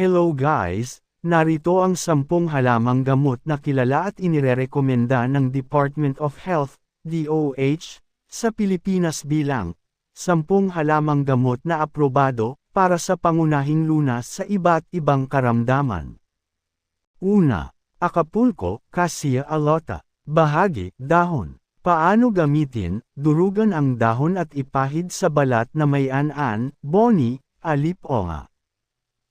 Hello guys, narito ang sampung halamang gamot na kilala at inirerekomenda ng Department of Health, DOH, sa Pilipinas bilang sampung halamang gamot na aprobado para sa pangunahing lunas sa iba't ibang karamdaman. Una, Acapulco, Cassia alota. Bahagi, dahon. Paano gamitin, durugan ang dahon at ipahid sa balat na may an-an, boni, aliponga.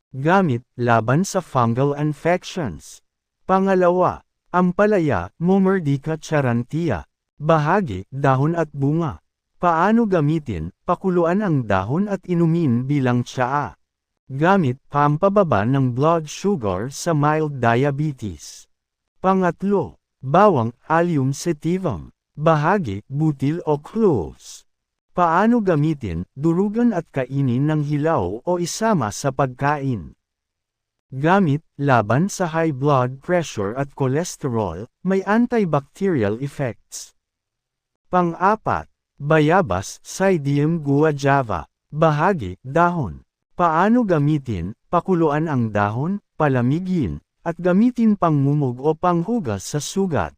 Gamit, laban sa fungal infections. Pangalawa, ampalaya, Momerdica charantia. Bahagi, dahon at bunga. Paano gamitin, pakuluan ang dahon at inumin bilang tsaa. Gamit, pampababa ng blood sugar sa mild diabetes. Pangatlo, bawang, allium sativum. Bahagi, butil o cloves. Paano gamitin, durugan at kainin ng hilaw o isama sa pagkain. Gamit, laban sa high blood pressure at cholesterol, may antibacterial effects. Pang-apat, bayabas, Psydium guajava. Bahagi, dahon. Paano gamitin, pakuluan ang dahon, palamigin, at gamitin pangmumog o panghugas sa sugat.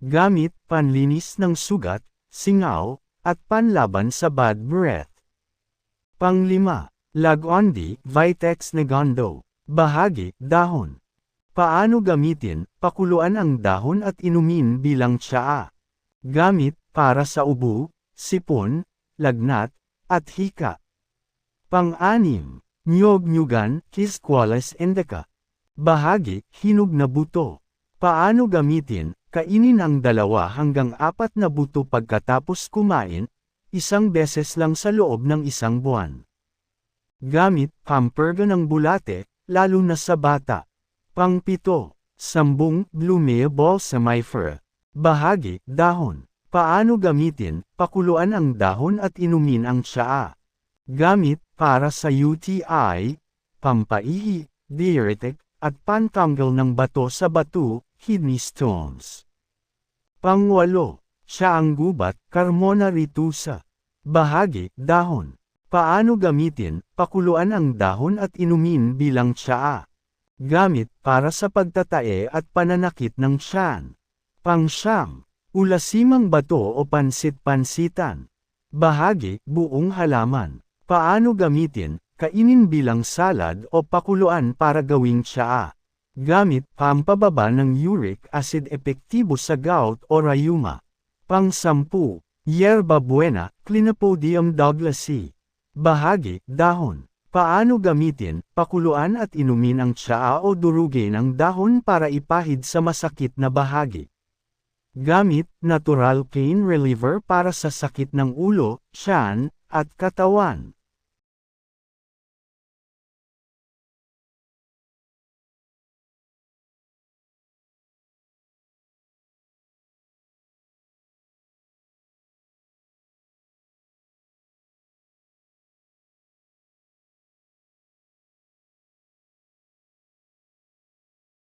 Gamit, panlinis ng sugat, singaw, at panlaban sa bad breath. Panglima, Lagondi, Vitex Negando. Bahagi, dahon. Paano gamitin, pakuluan ang dahon at inumin bilang tsaa. Gamit, para sa ubo, sipon, lagnat, at hika. Pang-anim, Nyog-nyugan, Quisqualis indica. Bahagi, hinog na buto. Paano gamitin, Kainin ang dalawa hanggang apat na buto pagkatapos kumain, isang beses lang sa loob ng isang buwan. Gamit, pamperga ng bulate, lalo na sa bata. Pangpito, sambung, Blumea balsamifer. Bahagi, dahon. Paano gamitin, pakuluan ang dahon at inumin ang tsaa. Gamit, para sa UTI, pampaihi, diuretic, at pantanggal ng bato sa bato, kidney stones. Pangwalo, siya ang gubat, Carmona ritusa. Bahagi, dahon. Paano gamitin, pakuluan ang dahon at inumin bilang tsaa. Gamit para sa pagtatae at pananakit ng tiyan. Pangsyam, ulasimang bato o pansit-pansitan. Bahagi, buong halaman. Paano gamitin, kainin bilang salad o pakuluan para gawing tsaa. Gamit pampababa ng uric acid epektibo sa gout o rayuma. Pang-sampu, yerba buena, Clinopodium douglasii. Bahagi, dahon. Paano gamitin, pakuluan at inumin ang tsaa o durugin ng dahon para ipahid sa masakit na bahagi. Gamit, natural pain reliever para sa sakit ng ulo, tiyan, at katawan.